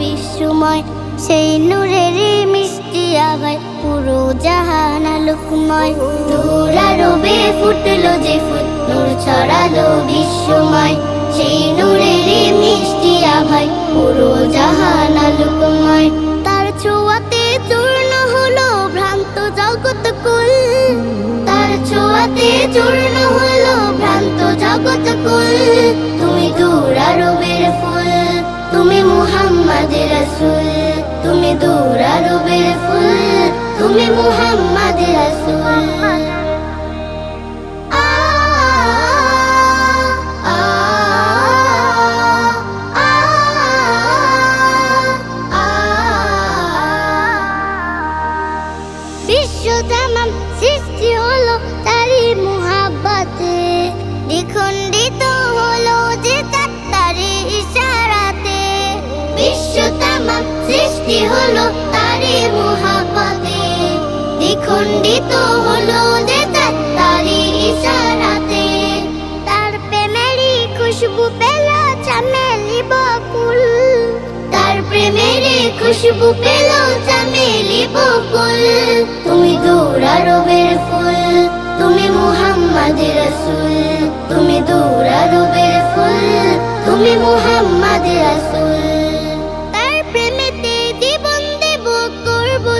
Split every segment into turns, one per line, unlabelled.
বিশ্বময় সেই নূরের মিষ্টি আভায় পুরো জাহান আলোকময়। দূরারবে ফুটলো যে ফুল, নূর ছড়ালো বিশ্বময় সেই নূরের মিষ্টি আভায় পুরো জাহান আলোকময়। তার ছোঁয়াতে চূর্ণ হলো ভ্রান্ত জগৎ কুল। তার ছোঁয়াতে চূর্ণ হলো ভ্রান্ত জগৎ কুল। তুমি ফুল তুমি মুহাম্মদ রসুল তুমি দূরারবের ফুল তুমি মুহাম্মদ সৃষ্টি হলো তারই মুহাব্বতে। দ্বিখণ্ডিত হলো যে তার ইশারাতে। তার প্রেমেরই খুশবু পেল চামেলি বকুল। তার প্রেমের খুশবু পেল চামেলি বকুল। তুমি দূরারবের ফুল, তুমি মুহাম্মদ রাসূল। তুমি দূরারবের ফুল, তুমি মুহাম্মদ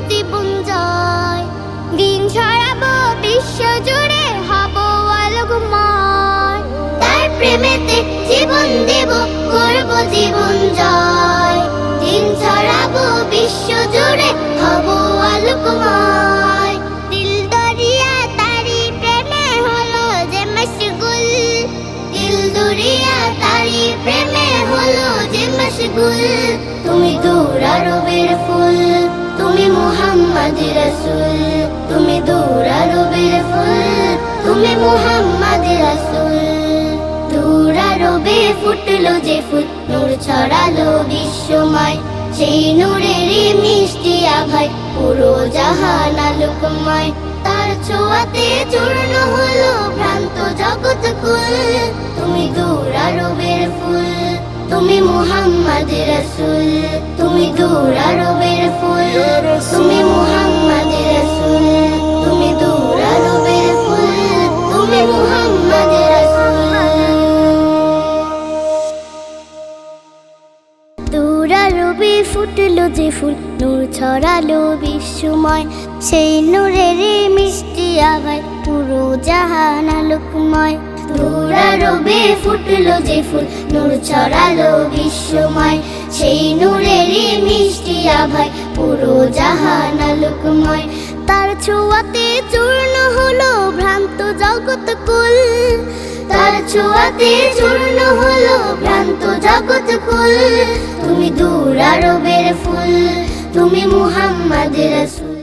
জীবন জয় দিন ছড়াবো বিশ্ব জুড়ে হব আলোকময়। তার প্রেমেতে জীবন দেব, করব জীবন জয়। দিন ছড়াবো বিশ্ব জুড়ে হব আলোকময়। তারি প্রেমে হলো যে মশগুল। দিল তুমি দূরারবের ফুল। তুমি মুহাম্মদ রাসূল, তুমি দূরারবের ফুল, তুমি মুহাম্মদ রাসূল। দূরারবে ফুটলো যে ফুল, নূর ছড়ালো বিশ্বময়, সেই নূরের মিষ্টি আভায়, পুরো জাহান আলোকময়। তার ছোঁয়াতে চূর্ণ হলো ভ্রান্ত জগৎ কুল। তুমি দূরারবের ফুল, তুমি মুহাম্মদ রাসূল। তুমি দূরারবের ফুল। তুমি মুহাম্মদ রাসূল। তুমি দূরারবের ফুল। তুমি মুহাম্মদ রাসূল। দূরারবে ফুটলো যে ফুল নূর ছড়ালো বিশ্বময় সেই নূরের মিষ্টি আভায় পুরো জাহান আলোকময়। দূরারবে ফুটলো যে ফুল নূর ছড়ালো বিশ্বময় সেই নূরের আভায় পুরো জাহান আলোকময়। তার ছোঁয়াতে চূর্ণ হলো ভ্রান্ত জগৎ কুল। তার ছোঁয়াতে চূর্ণ হলো ভ্রান্ত জগৎ কুল। তুমি দূর আরবের ফুল, তুমি মুহাম্মদ রাসূল।